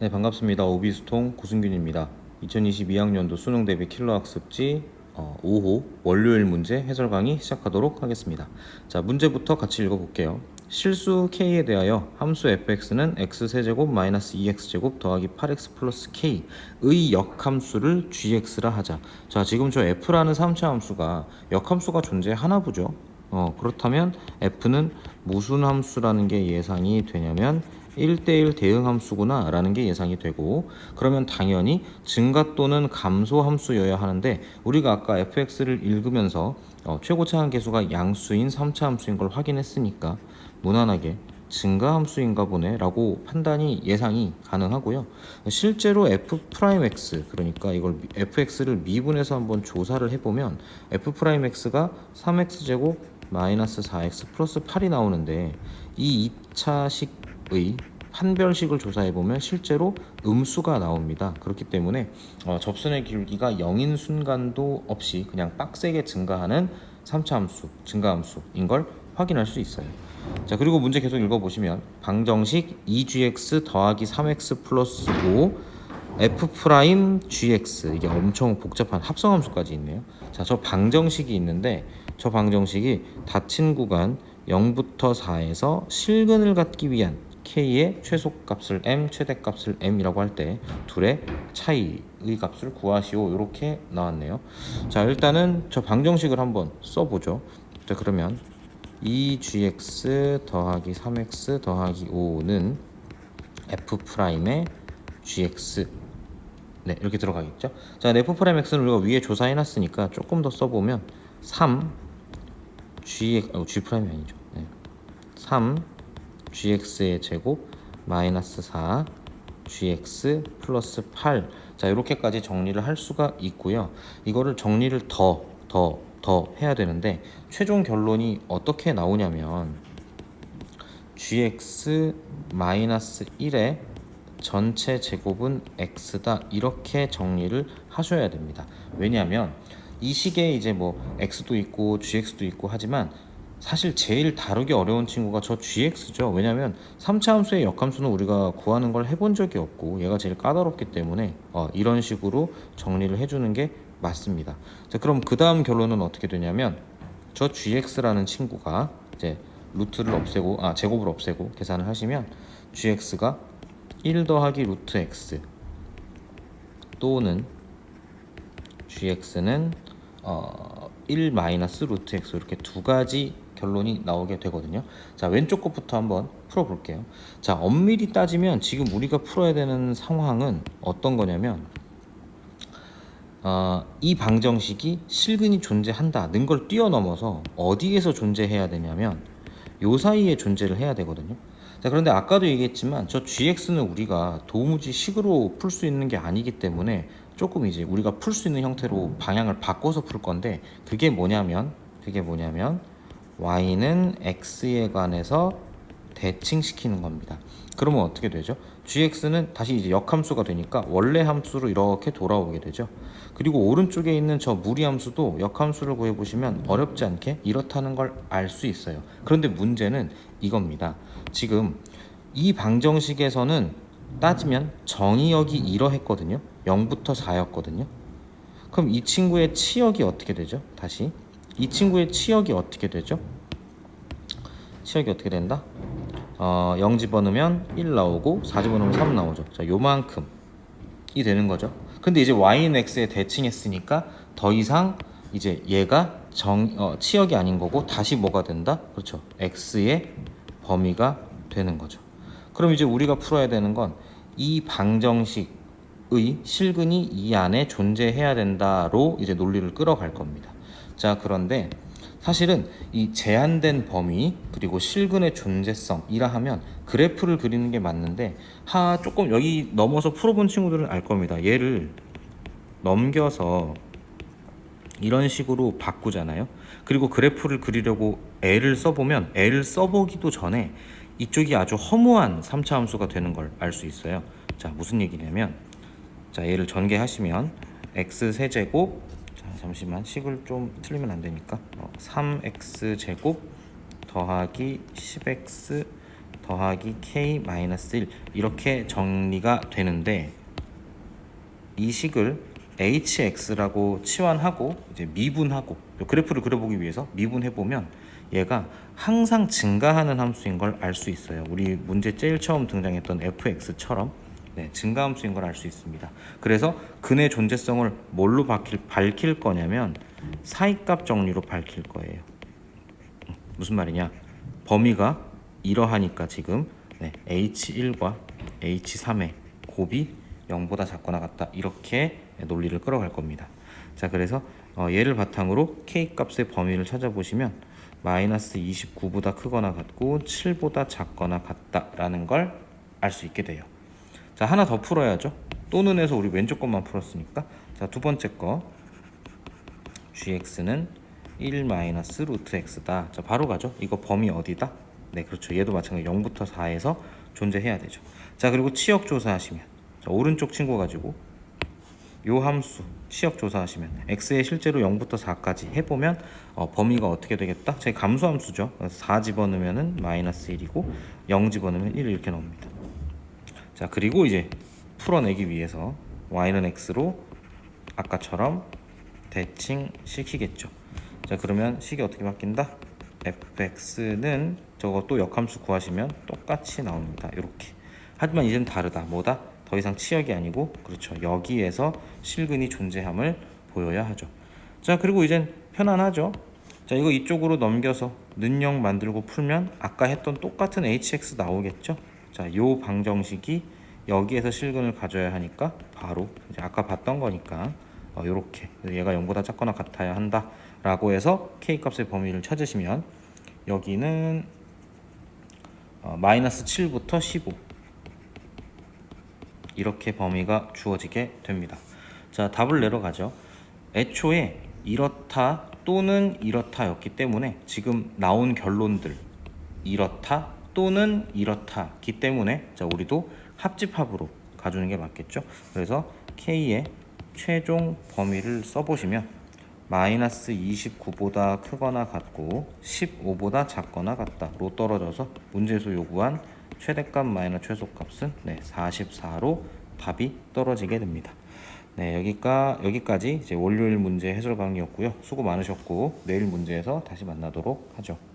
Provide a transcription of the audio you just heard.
네 반갑습니다. 오비스통 구승균입니다. 2022학년도 수능 대비 킬러 학습지 어, 5호 월요일 문제 해설 강의 시작하도록 하겠습니다. 자 문제부터 같이 읽어볼게요. 실수 k에 대하여 함수 fx는 x세제곱 마이너스 2x제곱 더하기 8x 플러스 k의 역함수를 gx라 하자. 자 지금 저 f라는 3차 함수가 역함수가 존재하나 보죠? 어, 그렇다면 f는 무슨 함수라는 게 예상이 되냐면 1대1 대응 함수구나 라는 게 예상이 되고 그러면 당연히 증가 또는 감소 함수여야 하는데 우리가 아까 fx를 읽으면서 어, 최고 차항 계수가 양수인 3차 함수인 걸 확인했으니까 무난하게 증가 함수인가 보네 라고 판단이 예상이 가능하고요. 실제로 f'x 그러니까 이걸 fx를 미분해서 한번 조사를 해보면 f'x가 3x제곱 마이너스 4x 플러스 8이 나오는데 이 2차식의 판별식을 조사해 보면 실제로 음수가 나옵니다. 그렇기 때문에 어, 접선의 길기가 0인 순간도 없이 그냥 빡세게 증가하는 3차 함수, 증가 함수인 걸 확인할 수 있어요. 자 그리고 문제 계속 읽어보시면 방정식 2gx 더하기 3x 플러스 5 f 프라임 gx 이게 엄청 복잡한 합성함수까지 있네요. 자 저 방정식이 있는데 저 방정식이 닫힌 구간 0부터 4에서 실근을 갖기 위한 k의 최소값을 m, 최대값을 m이라고 할 때 둘의 차이의 값을 구하시오 이렇게 나왔네요. 자 일단은 저 방정식을 한번 써보죠. 자 그러면 2gx 더하기 3x 더하기 5는 f 프라임의 gx 네 이렇게 들어가겠죠. 자 f 프라임 x는 우리가 위에 조사해 놨으니까 조금 더 써보면 3 g 어, g 프라임이 아니죠. 네. 3 gx의 제곱 마이너스 4 gx 플러스 8. 자, 이렇게까지 정리를 할 수가 있고요. 이거를 정리를 더, 더, 더 해야 되는데 최종 결론이 어떻게 나오냐면 gx 마이너스 1의 전체 제곱은 x다 이렇게 정리를 하셔야 됩니다. 왜냐하면 이 식에 이제 뭐 x도 있고 gx도 있고 하지만 사실 제일 다루기 어려운 친구가 저 gx죠. 왜냐하면 3차 함수의 역함수는 우리가 구하는 걸 해본 적이 없고 얘가 제일 까다롭기 때문에 어, 이런 식으로 정리를 해주는 게 맞습니다. 자, 그럼 그 다음 결론은 어떻게 되냐면 저 gx라는 친구가 이제 루트를 없애고 아 제곱을 없애고 계산을 하시면 gx가 1 더하기 루트 x 또는 gx는 어, 1 마이너스 루트 x 이렇게 두 가지 결론이 나오게 되거든요. 자 왼쪽 것부터 한번 풀어볼게요. 자 엄밀히 따지면 지금 우리가 풀어야 되는 상황은 어떤 거냐면 어, 이 방정식이 실근이 존재한다는 걸 뛰어넘어서 어디에서 존재해야 되냐면 요 사이에 존재를 해야 되거든요. 자 그런데 아까도 얘기했지만 저 gx는 우리가 도무지 식으로 풀 수 있는 게 아니기 때문에 조금 이제 우리가 풀 수 있는 형태로 방향을 바꿔서 풀 건데 그게 뭐냐면 그게 뭐냐면 y는 x에 관해서 대칭시키는 겁니다. 그러면 어떻게 되죠? gx는 다시 이제 역함수가 되니까 원래 함수로 이렇게 돌아오게 되죠. 그리고 오른쪽에 있는 저 무리함수도 역함수를 구해보시면 어렵지 않게 이렇다는 걸 알 수 있어요. 그런데 문제는 이겁니다. 지금 이 방정식에서는 따지면 정의역이 이러했거든요. 0부터 4였거든요. 그럼 이 친구의 치역이 어떻게 되죠? 다시 이 친구의 치역이 어떻게 되죠? 치역이 어떻게 된다? 어, 0 집어넣으면 1 나오고 4 집어넣으면 3 나오죠. 자, 요만큼이 되는 거죠. 근데 이제 y는 x에 대칭했으니까 더 이상 이제 얘가 정 어, 치역이 아닌 거고 다시 뭐가 된다? 그렇죠. x의 범위가 되는 거죠. 그럼 이제 우리가 풀어야 되는 건 이 방정식 의 실근이 이 안에 존재해야 된다로 이제 논리를 끌어갈 겁니다. 자, 그런데 사실은 이 제한된 범위 그리고 실근의 존재성이라 하면 그래프를 그리는 게 맞는데 하 조금 여기 넘어서 풀어본 친구들은 알 겁니다. 얘를 넘겨서 이런 식으로 바꾸잖아요. 그리고 그래프를 그리려고 L을 써보면 L을 써보기도 전에 이쪽이 아주 허무한 3차 함수가 되는 걸 알 수 있어요. 자, 무슨 얘기냐면 자, 얘를 전개하시면 x 세제곱 자, 잠시만 식을 좀 틀리면 안 되니까. 어, 3x 제곱 더하기 10x 더하기 k 마이너스 1 이렇게 정리가 되는데 이 식을 hx라고 치환하고 이제 미분하고 그래프를 그려보기 위해서 미분해 보면 얘가 항상 증가하는 함수인 걸 알 수 있어요. 우리 문제 제일 처음 등장했던 fx처럼 네, 증가 함수인 걸 알 수 있습니다. 그래서 근의 존재성을 뭘로 밝힐, 밝힐 거냐면 사이값 정리로 밝힐 거예요. 무슨 말이냐? 범위가 이러하니까 지금 네, h1과 h3의 곱이 0보다 작거나 같다 이렇게 논리를 끌어갈 겁니다. 자 그래서 어, 얘를 바탕으로 k 값의 범위를 찾아보시면 마이너스 29보다 크거나 같고 7보다 작거나 같다라는 걸 알 수 있게 돼요. 자 하나 더 풀어야죠. 또는 해서 우리 왼쪽 것만 풀었으니까 자 두 번째 거 gx는 1 마이너스 루트 x다. 자 바로 가죠. 이거 범위 어디다? 네 그렇죠. 얘도 마찬가지 0부터 4에서 존재해야 되죠. 자 그리고 치역 조사하시면 자, 오른쪽 친구 가지고 요 함수 치역 조사하시면 x에 실제로 0부터 4까지 해보면 어, 범위가 어떻게 되겠다? 제 감수 함수죠. 그래서 4 집어넣으면은 마이너스 1이고 0 집어넣으면 1 이렇게 나옵니다. 자 그리고 이제 풀어내기 위해서 y는 x로 아까처럼 대칭 시키겠죠. 자 그러면 식이 어떻게 바뀐다? fx는 또 역함수 구하시면 똑같이 나옵니다. 이렇게. 하지만 이젠 다르다. 뭐다? 더 이상 치역이 아니고 그렇죠. 여기에서 실근이 존재함을 보여야 하죠. 자 그리고 이젠 편안하죠. 자 이거 이쪽으로 넘겨서 는영 만들고 풀면 아까 했던 똑같은 hx 나오겠죠. 자 요 방정식이 여기에서 실근을 가져야 하니까 바로 이제 아까 봤던 거니까 어, 요렇게 얘가 0보다 작거나 같아야 한다 라고 해서 k 값의 범위를 찾으시면 여기는 어, 마이너스 7부터 15 이렇게 범위가 주어지게 됩니다. 자, 답을 내려가죠. 애초에 이렇다 또는 이렇다였기 때문에 지금 나온 결론들 이렇다 또는 이렇다기 때문에 자, 우리도 합집합으로 가주는 게 맞겠죠. 그래서 k의 최종 범위를 써보시면 마이너스 29보다 크거나 같고 15보다 작거나 같다로 떨어져서 문제에서 요구한 최대값 마이너스 최소값은 네, 44로 답이 떨어지게 됩니다. 네, 여기까 여기까지 이제 월요일 문제 해설 강의였고요. 수고 많으셨고 내일 문제에서 다시 만나도록 하죠.